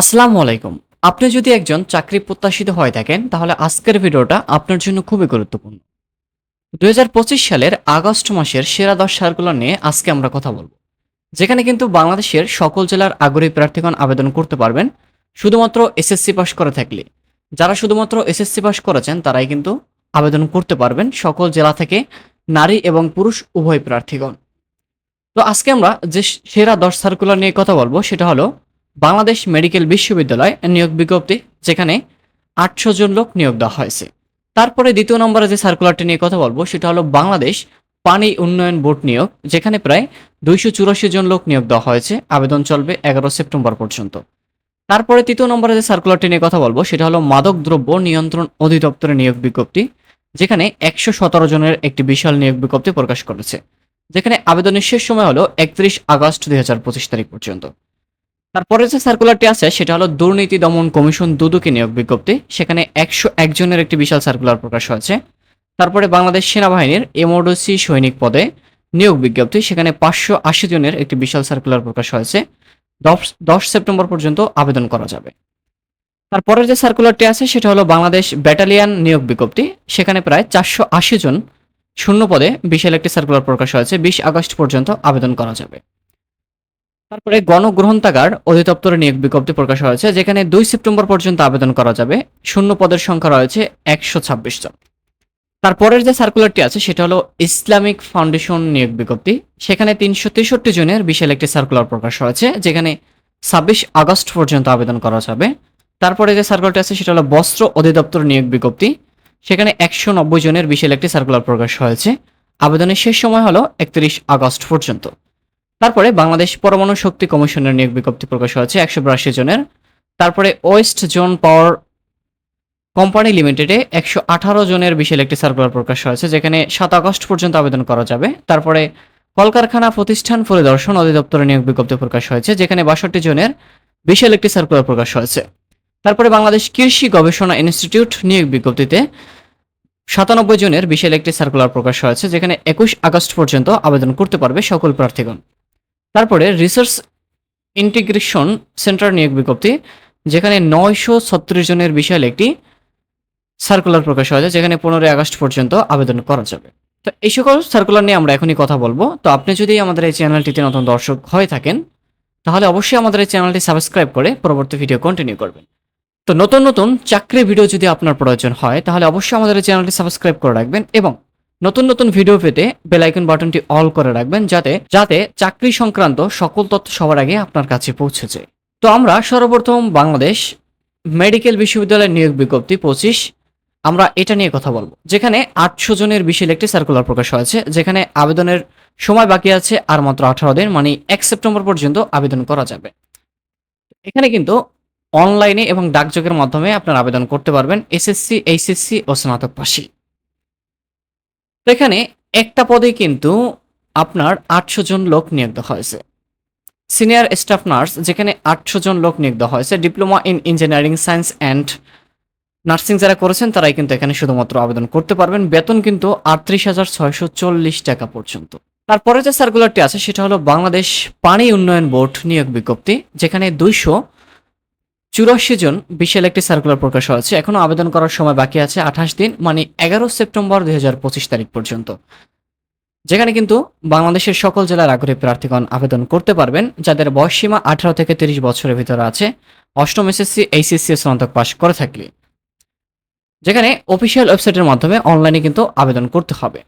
আসসালামু আলাইকুম। আপনি যদি একজন চাকরি প্রত্যাশিত হয়ে থাকেন, তাহলে আজকের ভিডিওটা আপনার জন্য খুবই গুরুত্বপূর্ণ। দু হাজার পঁচিশ সালের আগস্ট মাসের সেরা দশ সার্কুলার নিয়ে আজকে আমরা কথা বলব। যেখানে কিন্তু বাংলাদেশের সকল জেলার আগ্রহী প্রার্থীগণ আবেদন করতে পারবেন, শুধুমাত্র এসএসসি পাস করে থাকলে। যারা শুধুমাত্র এসএসসি পাস করেছেন, তারাই কিন্তু আবেদন করতে পারবেন সকল জেলা থেকে নারী এবং পুরুষ উভয় প্রার্থীগণ। তো আজকে আমরা যে সেরা দশ সার্কুলার নিয়ে কথা বলব, সেটা হলো বাংলাদেশ মেডিকেল বিশ্ববিদ্যালয় নিয়োগ বিজ্ঞপ্তি, যেখানে আটশো জন লোক নিয়োগ দেওয়া হয়েছে। তারপরে দ্বিতীয় নম্বরে যে সার্কুলারটি নিয়ে কথা বলব, সেটা হলো বাংলাদেশ পানি উন্নয়ন বোর্ড নিয়োগ, যেখানে প্রায় দুইশো চুরাশি জন লোক নিয়োগ দেওয়া হয়েছে। আবেদন চলবে এগারো সেপ্টেম্বর পর্যন্ত। তারপরে তৃতীয় নম্বরে যে সার্কুলারটি নিয়ে কথা বলব, সেটা হলো মাদক দ্রব্য নিয়ন্ত্রণ অধিদপ্তরের নিয়োগ বিজ্ঞপ্তি, যেখানে একশো সতেরো জনের একটি বিশাল নিয়োগ বিজ্ঞপ্তি প্রকাশ করেছে, যেখানে আবেদনের শেষ সময় হলো একত্রিশ আগস্ট দুই হাজার পঁচিশ তারিখ পর্যন্ত। তারপরে যে সার্কুলারটি আছে, সেটা হলো দুর্নীতি দমন কমিশন দুদুকে নিয়োগ বিজ্ঞপ্তি। সেখানে একশো একজনের একটি বিশাল সার্কুলার প্রকাশ হয়েছে। তারপরে বাংলাদেশ সেনাবাহিনীর এমওডসি সৈনিক পদে নিয়োগ বিজ্ঞপ্তি। সেখানে পাঁচশো আশি জনের একটি বিশাল সার্কুলার প্রকাশ হয়েছে। দশ দশ সেপ্টেম্বর পর্যন্ত আবেদন করা যাবে। তারপরের যে সার্কুলারটি আছে, সেটা হলো বাংলাদেশ ব্যাটালিয়ান নিয়োগ বিজ্ঞপ্তি। সেখানে প্রায় চারশো আশি জন শূন্য পদে বিশাল একটি সার্কুলার প্রকাশ হয়েছে। বিশ আগস্ট পর্যন্ত আবেদন করা যাবে। তারপরে গণগ্রহণতাগার অধিদপ্তরে নিয়োগ বিজ্ঞপ্তি প্রকাশ হয়েছে, যেখানে দুই সেপ্টেম্বর পর্যন্ত আবেদন করা যাবে। শূন্য পদের সংখ্যা রয়েছে একশো ছাব্বিশ জন। তারপরের যে সার্কুলারটি আছে, সেটা হলো ইসলামিক ফাউন্ডেশন নিয়োগ বিজ্ঞপ্তি। সেখানে তিনশো তেষট্টি জনের বিশাল একটি সার্কুলার প্রকাশ হয়েছে, যেখানে ছাব্বিশ আগস্ট পর্যন্ত আবেদন করা যাবে। তারপরে যে সার্কুলারটি আছে, সেটা হলো বস্ত্র অধিদপ্তর নিয়োগ বিজ্ঞপ্তি। সেখানে একশো নব্বই জনের বিশাল একটি সার্কুলার প্রকাশ হয়েছে। আবেদনের শেষ সময় হলো একত্রিশ আগস্ট পর্যন্ত। তারপরে বাংলাদেশ পরমাণু শক্তি কমিশনের নিয়োগ বিজ্ঞপ্তি প্রকাশ হয়েছে একশো বিরাশি জনের। তারপরে ওয়েস্ট জোন পাওয়ার কোম্পানি লিমিটেডে একশো আঠারো জনের বিশাল একটি সার্কুলার প্রকাশ হয়েছে, যেখানে সাত আগস্ট পর্যন্ত আবেদন করা যাবে। তারপরে কলকারখানা প্রতিষ্ঠান পরিদর্শন অধিদপ্তরে নিয়োগ বিজ্ঞপ্তি প্রকাশ হয়েছে, যেখানে বাষট্টি জনের বিশাল একটি সার্কুলার প্রকাশ হয়েছে। তারপরে বাংলাদেশ কৃষি গবেষণা ইনস্টিটিউট নিয়োগ বিজ্ঞপ্তিতে সাতানব্বই জনের বিশাল একটি সার্কুলার প্রকাশ হয়েছে, যেখানে একুশ আগস্ট পর্যন্ত আবেদন করতে পারবে সকল প্রার্থীগণ। তারপরে রিসার্চ ইন্টিগ্রেশন সেন্টার নিয়োগ বিজ্ঞপ্তি, যেখানে নয়শো ছত্রিশ জনের বিশাল একটি সার্কুলার প্রকাশ হয়েছে যেখানে পনেরোই আগস্ট পর্যন্ত আবেদন করা যাবে। তো এই সকল সার্কুলার নিয়ে আমরা এখনই কথা বলব। তো আপনি যদি আমাদের এই চ্যানেলটিতে নতুন দর্শক হয়ে থাকেন, তাহলে অবশ্যই আমাদের এই চ্যানেলটি সাবস্ক্রাইব করে পরবর্তী ভিডিও কন্টিনিউ করবেন। তো নতুন নতুন চাকরি ভিডিও যদি আপনার প্রয়োজন হয়, তাহলে অবশ্যই আমাদের এই চ্যানেলটি সাবস্ক্রাইব করে রাখবেন এবং নতুন নতুন ভিডিও পেতে বেল আইকন বাটনটি অল করে রাখবেন যাতে যাতে চাকরি সংক্রান্ত সকল তথ্য সবার আগে আপনার কাছে পৌঁছে যায়। তো আমরা সর্বপ্রথম বাংলাদেশ মেডিকেল বিশ্ববিদ্যালয়ের নিয়োগ বিজ্ঞপ্তি পঁচিশ। আমরা এটা নিয়ে কথা বলব। যেখানে আটশো জনের বিশাল একটি সার্কুলার প্রকাশ হয়েছে, যেখানে আবেদনের সময় বাকি আছে আর মাত্র আঠারো দিন মানে এক সেপ্টেম্বর পর্যন্ত আবেদন করা যাবে। এখানে কিন্তু অনলাইনে এবং ডাকযোগের মাধ্যমে আপনার আবেদন করতে পারবেন এসএসসি এইচএসসি ও স্নাতক পাশি। তো এখানে একটা পদে কিন্তু আপনার আটশো জন লোক নিয়োগ দেওয়া হয়েছে। সিনিয়র স্টাফ নার্স যেখানে আটশো জন লোক নিয়োগ দেওয়া হয়েছে diploma in engineering science and nursing যারা করেছেন, তারাই কিন্তু এখানে শুধুমাত্র আবেদন করতে পারবেন। বেতন কিন্তু আটত্রিশ হাজার ছয়শো চল্লিশ টাকা পর্যন্ত। তারপরে যে সার্কুলারটি আছে, সেটা হলো বাংলাদেশ পানি উন্নয়ন বোর্ড নিয়োগ বিজ্ঞপ্তি, যেখানে দুইশো চুরাশি জন বিশাল একটি সার্কুলার প্রকাশ হয়েছে। এখনও আবেদন করার সময় বাকি আছে আঠাশ দিন মানে এগারো সেপ্টেম্বর দুই হাজার পঁচিশ তারিখ পর্যন্ত। যেখানে কিন্তু বাংলাদেশের সকল জেলার আগ্রহী প্রার্থীগণ আবেদন করতে পারবেন, যাদের বয়সসীমা আঠারো থেকে তিরিশ বছরের ভিতরে আছে। অষ্টম এসএসসি এইচএসসি স্নাতক পাশ করে থাকলে। যেখানে অফিসিয়াল ওয়েবসাইটের মাধ্যমে অনলাইনে কিন্তু আবেদন করতে হবে।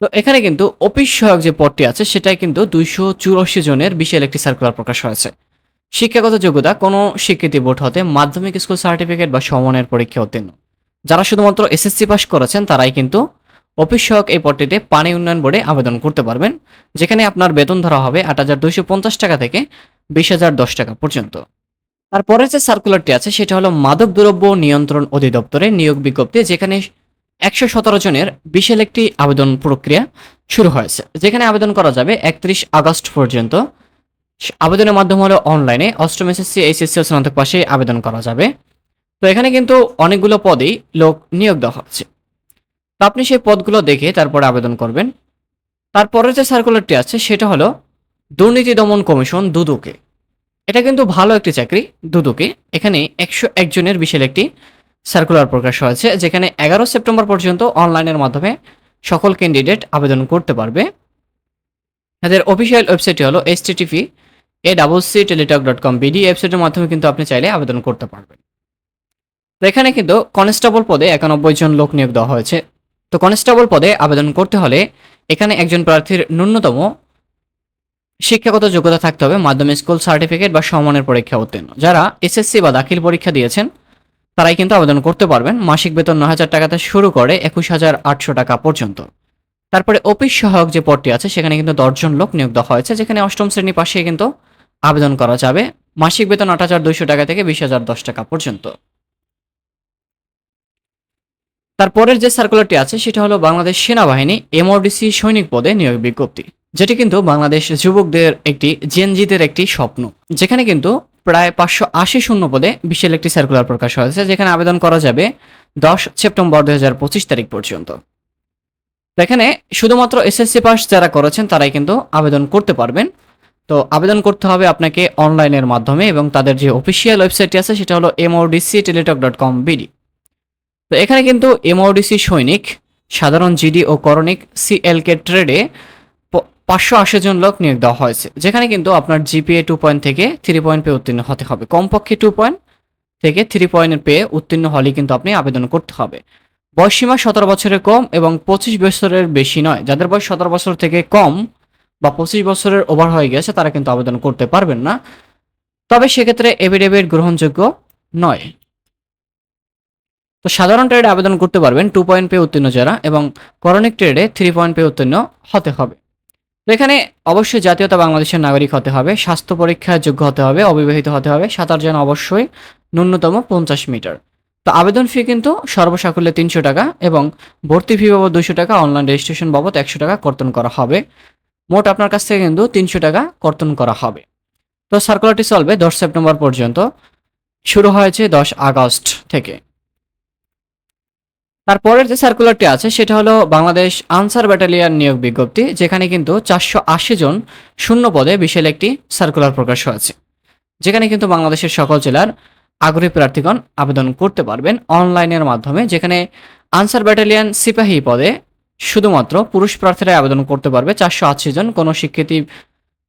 তো এখানে কিন্তু অফিস সহায়ক যে পদটি আছে সেটাই কিন্তু দুইশো চুরাশি জনের বিশাল একটি সার্কুলার প্রকাশ হয়েছে। শিক্ষাগত যোগ্যতা কোনো স্বীকৃতি বোর্ড হতে মাধ্যমিক স্কুল সার্টিফিকেট বা সমনের পরীক্ষা উত্তীর্ণ। যারা শুধুমাত্র এসএসসি পাস করেছেন, তারাই কিন্তু অফিস সহায়ক এই পদটিতে পানি উন্নয়ন বোর্ডে আবেদন করতে পারবেন, যেখানে আপনার বেতন ধরা হবে আট হাজার দুইশো পঞ্চাশ টাকা থেকে বিশ হাজার দশ টাকা পর্যন্ত। তারপরে যে সার্কুলারটি আছে, সেটা হলো মাদক দ্রব্য নিয়ন্ত্রণ অধিদপ্তরে নিয়োগ বিজ্ঞপ্তি, যেখানে একশো সতেরো জনের বিশাল একটি আবেদন প্রক্রিয়া শুরু হয়েছে। যেখানে আবেদন করা যাবে একত্রিশ আগস্ট পর্যন্ত আবেদনের মাধ্যম হলো অনলাইনে অষ্টম এসএসসি এইচএসসি স্নাতক পাশে আবেদন করা যাবে। তো এখানে কিন্তু অনেকগুলো পদেই লোক নিয়োগ দেওয়া হচ্ছে। তো আপনি সেই পদগুলো দেখে তারপরে আবেদন করবেন। তারপরে যে সার্কুলারটি আছে, সেটা হলো দুর্নীতি দমন কমিশন, দুদুকে। এটা কিন্তু ভালো একটি চাকরি, দুদুকে। এখানে একশো একজনের বিশাল একটি সার্কুলার প্রকাশ হয়েছে, যেখানে এগারো সেপ্টেম্বর পর্যন্ত অনলাইনের মাধ্যমে সকল ক্যান্ডিডেট আবেদন করতে পারবে। তাদের অফিসিয়াল ওয়েবসাইটটি হলো S A double C Teletalk dot com BD ওয়েবসাইটের মাধ্যমে কিন্তু আপনি চাইলে আবেদন করতে পারবেন। তো এখানে কিন্তু কনস্টেবল পদে একানব্বই জন লোক নিয়োগ দেওয়া হয়েছে। তো কনস্টেবল পদে আবেদন করতে হলে এখানে একজন প্রার্থীর ন্যূনতম শিক্ষাগত যোগ্যতা থাকতে হবে, মাধ্যমিক স্কুল সার্টিফিকেট বা সমানের পরীক্ষা উত্তীর্ণ। যারা এসএসসি বা দাখিল পরীক্ষা দিয়েছেন, তারাই কিন্তু আবেদন করতে পারবেন। মাসিক বেতন ন হাজার টাকাতে শুরু করে একুশ হাজার আটশো টাকা পর্যন্ত। তারপরে অফিস সহায়ক যে পদটি আছে, সেখানে কিন্তু দশজন লোক নিয়োগ দেওয়া হয়েছে, যেখানে অষ্টম শ্রেণি পাশে কিন্তু আবেদন করা যাবে। মাসিক বেতন আট হাজার দুইশো টাকা থেকে বিশ হাজার দশ টাকা পর্যন্ত। তারপরের যে সার্কুলারটি আছে, সেটা হলো বাংলাদেশ সেনাবাহিনী এমআরডিসি সৈনিক পদে নিয়োগ বিজ্ঞপ্তি, যেটি কিন্তু বাংলাদেশ যুবকদের একটি জেনজিদের একটি স্বপ্ন, যেখানে কিন্তু প্রায় পাঁচশো আশি শূন্য পদে বিশাল একটি সার্কুলার প্রকাশ হয়েছে, যেখানে আবেদন করা যাবে দশ সেপ্টেম্বর দুই তারিখ পর্যন্ত। এখানে শুধুমাত্র এসএসসি পাস যারা করেছেন, তারাই কিন্তু আবেদন করতে পারবেন। তো আবেদন করতে হবে আপনাকে অনলাইনের মাধ্যমে এবং তাদের যে অফিসিয়াল ওয়েবসাইটটি আছে, সেটা হলো MODC Teletalk dot com BD তো এখানে কিন্তু এমওডিসি সৈনিক, সাধারণ জিডি ও করণিক সিএলকে ট্রেডে পাঁচশো আশি জন লোক নিয়োগ দেওয়া হয়েছে, যেখানে কিন্তু আপনার জিপিএ টু পয়েন্ট থেকে থ্রি পয়েন্ট পেয়ে উত্তীর্ণ হতে হবে। কমপক্ষে টু পয়েন্ট থেকে থ্রি পয়েন্ট পেয়ে উত্তীর্ণ হলেই কিন্তু আপনি আবেদন করতে হবে। বয়সীমা সতেরো বছরের কম এবং পঁচিশ বছরের বেশি নয়। যাদের বয়স সতেরো বছর থেকে কম বা পঁচিশ বছরের ওভার হয়ে গেছে, তারা কিন্তু আবেদন করতে পারবেন না। তবে সেক্ষেত্রে এভিডেভিট গ্রহণযোগ্য নয়। তো সাধারণ ট্রেডে আবেদন করতে পারবেন টু পয়েন্ট পে উত্তীর্ণ যারা এবং করণিক ট্রেডে থ্রি পয়েন্ট পে উত্তীর্ণ হতে হবে। তো এখানে অবশ্যই জাতীয়তা বাংলাদেশের নাগরিক হতে হবে, স্বাস্থ্য পরীক্ষায় যোগ্য হতে হবে, অবিবাহিত হতে হবে, সাঁতার যেন অবশ্যই ন্যূনতম পঞ্চাশ মিটার। তো আবেদন ফি কিন্তু সর্বসাকুল্যে তিনশো টাকা এবং ভর্তি ফি বাবদ দুশো টাকা অনলাইন রেজিস্ট্রেশন বাবদ একশো টাকা কর্তন করা হবে। মোট আপনার কাছ থেকে কিন্তু তিনশো টাকা কর্তন করা হবে। তো সার্কুলারটি চলবে দশ সেপ্টেম্বর পর্যন্ত। শুরু হয়েছে দশ আগস্ট থেকে। তারপরের যে সার্কুলারটি আছে, সেটা হলো বাংলাদেশ আনসার ব্যাটালিয়ান নিয়োগ বিজ্ঞপ্তি, যেখানে কিন্তু চারশো আশি জন শূন্য পদে বিশাল একটি সার্কুলার প্রকাশ হয়েছে। যেখানে কিন্তু বাংলাদেশের সকল জেলার আগ্রহী প্রার্থীগণ আবেদন করতে পারবেন অনলাইনের মাধ্যমে, যেখানে আনসার ব্যাটালিয়ান সিপাহী পদে শুধুমাত্র পুরুষ প্রার্থীরা আবেদন করতে পারবে। চারশো আশি জন কোনো শিক্ষার্থী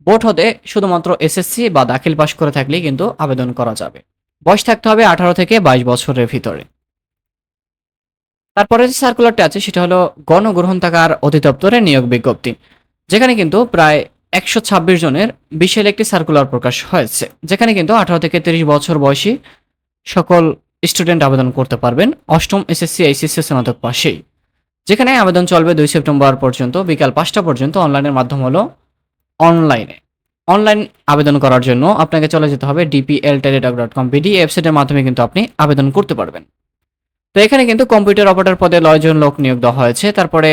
বোর্ড হতে শুধুমাত্র এসএসসি বা দাখিল পাশ করে থাকলেই কিন্তু আবেদন করা যাবে। বয়স থাকতে হবে আঠারো থেকে বাইশ বছরের ভিতরে। তারপরে যে সার্কুলারটা আছে, সেটা হলো গণগ্রহণ থাকার অধিদপ্তরের নিয়োগ বিজ্ঞপ্তি, যেখানে কিন্তু প্রায় একশো ছাব্বিশ জনের বিশাল একটি সার্কুলার প্রকাশ হয়েছে, যেখানে কিন্তু আঠারো থেকে তিরিশ বছর বয়সী সকল স্টুডেন্ট আবেদন করতে পারবেন অষ্টম এসএসসি এইচএসসি স্নাতক পাশেই, যেখানে আবেদন চলবে দুই সেপ্টেম্বর পর্যন্ত, বিকাল পাঁচটা পর্যন্ত অনলাইনের মাধ্যম হলো অনলাইনে অনলাইন আবেদন করার জন্য আপনাকে চলে যেতে হবে DPL Teletalk dot com BD ওয়েবসাইটের মাধ্যমে কিন্তু আপনি আবেদন করতে পারবেন। তো এখানে কিন্তু কম্পিউটার অপারেটর পদে নয়জন লোক নিয়োগ দেওয়া হয়েছে, তারপরে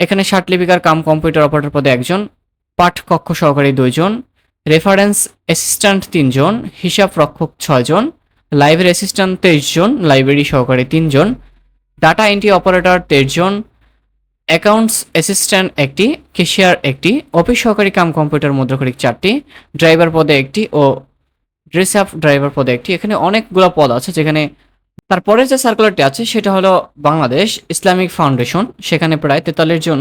এখানে লিপিকার কাম কম্পিউটার অপারেটর পদে একজন পাঠ কক্ষ সহকারী দুইজন রেফারেন্স অ্যাসিস্ট্যান্ট তিনজন, হিসাব রক্ষক ছয়জন লাইব্রেরি অ্যাসিস্ট্যান্ট তেইশ জন লাইব্রেরি সহকারী তিনজন ডাটা এন্ট্রি অপারেটর তেইশ জন অ্যাকাউন্টস অ্যাসিস্ট্যান্ট একটি কেশিয়ার একটি অফিস সহকারী কাম কম্পিউটার মুদ্রাক্ষরিক চারটি ড্রাইভার পদে একটি ও ড্রেস আপ ড্রাইভার পদে একটি। এখানে অনেকগুলো পদ আছে যেখানে তারপরে যে সার্কুলারটি আছে সেটা হলো বাংলাদেশ ইসলামিক ফাউন্ডেশন। সেখানে প্রায় তেতাল্লিশ জন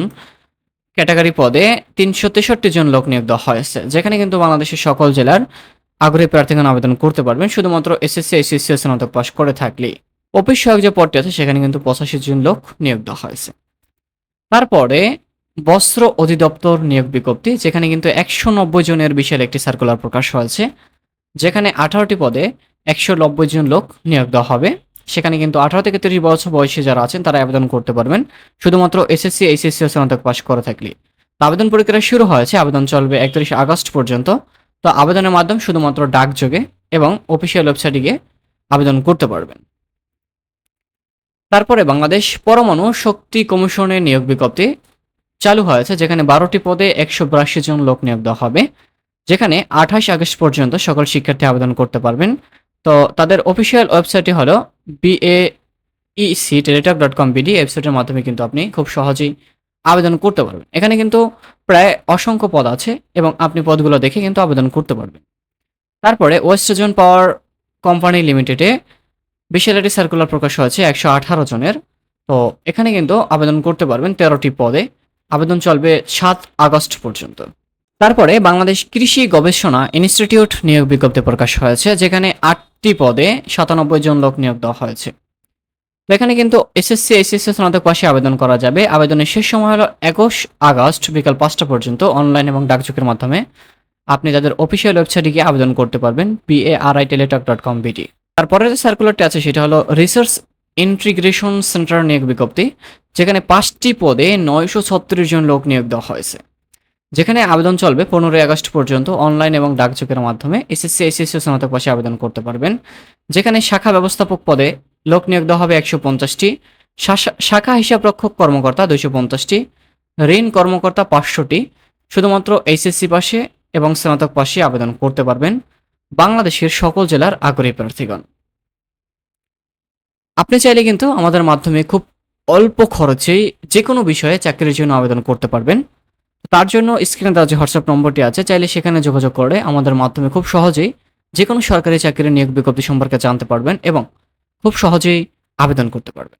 ক্যাটাগরি পদে তিনশো তেষট্টি জন লোক নিয়োগ দেওয়া হয়েছে, যেখানে কিন্তু বাংলাদেশের সকল জেলার আগ্রহী প্রার্থীগণ আবেদন করতে পারবেন, শুধুমাত্র এসএসসি এসএসসি স্নাতক পাশ করে থাকলেই। অফিস সহায়ক যে পদটি আছে, সেখানে কিন্তু পঁচাশি জন লোক নিয়োগ দেওয়া হয়েছে। তারপরে বস্ত্র অধিদপ্তর নিয়োগ বিজ্ঞপ্তি, যেখানে কিন্তু একশো নব্বই জনের বিশাল একটি সার্কুলার প্রকাশ হয়েছে, যেখানে আঠারোটি পদে একশো নব্বই জন লোক নিয়োগ দেওয়া হবে। সেখানে কিন্তু আঠারো থেকে তিরিশ বছর বয়সে যারা আছেন, তারা আবেদন করতে পারবেন। শুধুমাত্র এসএসসি এইচএসসি স্নাতক পাশ করে থাকলে। আবেদন প্রক্রিয়া শুরু হয়েছে, আবেদন চলবে একত্রিশ আগস্ট পর্যন্ত। তো আবেদনের মাধ্যম শুধুমাত্র ডাকযোগে এবং অফিসিয়াল ওয়েবসাইটে গিয়ে আবেদন করতে পারবেন। তারপরে বাংলাদেশ পরমাণু শক্তি কমিশনের নিয়োগ বিজ্ঞপ্তি চালু হয়েছে, যেখানে বারোটি পদে একশো বিরাশি জন লোক নিয়োগ দেওয়া হবে, যেখানে আঠাশ আগস্ট পর্যন্ত সকল শিক্ষার্থী আবেদন করতে পারবেন। তো তাদের অফিসিয়াল ওয়েবসাইটটি হলো BA EC Teletalk dot com BD ওয়েবসাইটের মাধ্যমে কিন্তু আপনি খুব সহজেই আবেদন করতে পারবেন। এখানে কিন্তু প্রায় অসংখ্য পদ আছে এবং আপনি পদগুলো দেখে কিন্তু আবেদন করতে পারবেন। তারপরে ওয়েস্টার্ন পাওয়ার কোম্পানি লিমিটেডে বিশালারি সার্কুলার প্রকাশ হয়েছে একশো আঠারো জনের। তো এখানে কিন্তু আবেদন করতে পারবেন তেরোটি পদে। আবেদন চলবে সাত আগস্ট পর্যন্ত। তারপরে বাংলাদেশ কৃষি গবেষণা ইনস্টিটিউট নিয়োগ বিজ্ঞপ্তি প্রকাশ হয়েছে, যেখানে আটটি পদে সাতানব্বই জন লোক নিয়োগ দেওয়া হয়েছে। এখানে কিন্তু এসএসসি এসএসসি স্নাতক পাশে আবেদন করা যাবে। আবেদনের শেষ সময় হলো একুশ আগস্ট বিকাল পাঁচটা পর্যন্ত অনলাইন এবং ডাকচুকের মাধ্যমে। আপনি তাদের অফিসিয়াল ওয়েবসাইটে গিয়ে আবেদন করতে পারবেন পিএআরআই টেলিটক ডট কম বিটি তারপরে যে সার্কুলারটি আছে, সেটা হলো রিসার্চ ইন্টিগ্রেশন সেন্টার নিয়োগ বিজ্ঞপ্তি। যেখানে পাঁচটি পদে নয়শো ছত্রিশ জন লোক নিয়োগ দেওয়া হয়েছে। যেখানে আবেদন চলবে পনেরোই আগস্ট পর্যন্ত অনলাইন এবং ডাকচুকের মাধ্যমে এসএসসি এসএসসি স্নাতক পাশে আবেদন করতে পারবেন। যেখানে শাখা ব্যবস্থাপক পদে লোক নিয়োগ দেওয়া হবে একশো পঞ্চাশটি, শাখা হিসাবরক্ষক কর্মকর্তা দুইশো পঞ্চাশটি, ঋণ কর্মকর্তা পাঁচশোটি, শুধুমাত্র এইচএসসি পাশে এবং স্নাতক পাশে আবেদন করতে পারবেন বাংলাদেশের সকল জেলার আগ্রহী প্রার্থীগণ। আপনি চাইলে কিন্তু আমাদের মাধ্যমে খুব অল্প খরচেই যে কোনো বিষয়ে চাকরির জন্য আবেদন করতে পারবেন। তার জন্য স্ক্রিনে দেওয়া যে হোয়াটসঅ্যাপ নম্বরটি আছে, চাইলে সেখানে যোগাযোগ করে আমাদের মাধ্যমে খুব সহজেই যে কোনো সরকারি চাকরির নিয়োগ বিজ্ঞপ্তি সম্পর্কে জানতে পারবেন এবং খুব সহজেই আবেদন করতে পারবেন।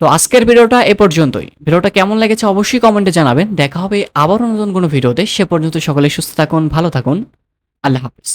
তো আজকের ভিডিওটা এ পর্যন্তই। ভিডিওটা কেমন লেগেছে অবশ্যই কমেন্টে জানাবেন। দেখা হবে আবারও নতুন কোনো ভিডিওতে। সে পর্যন্ত সকলে সুস্থ থাকুন, ভালো থাকুন। আল্লাহ হাফিজ।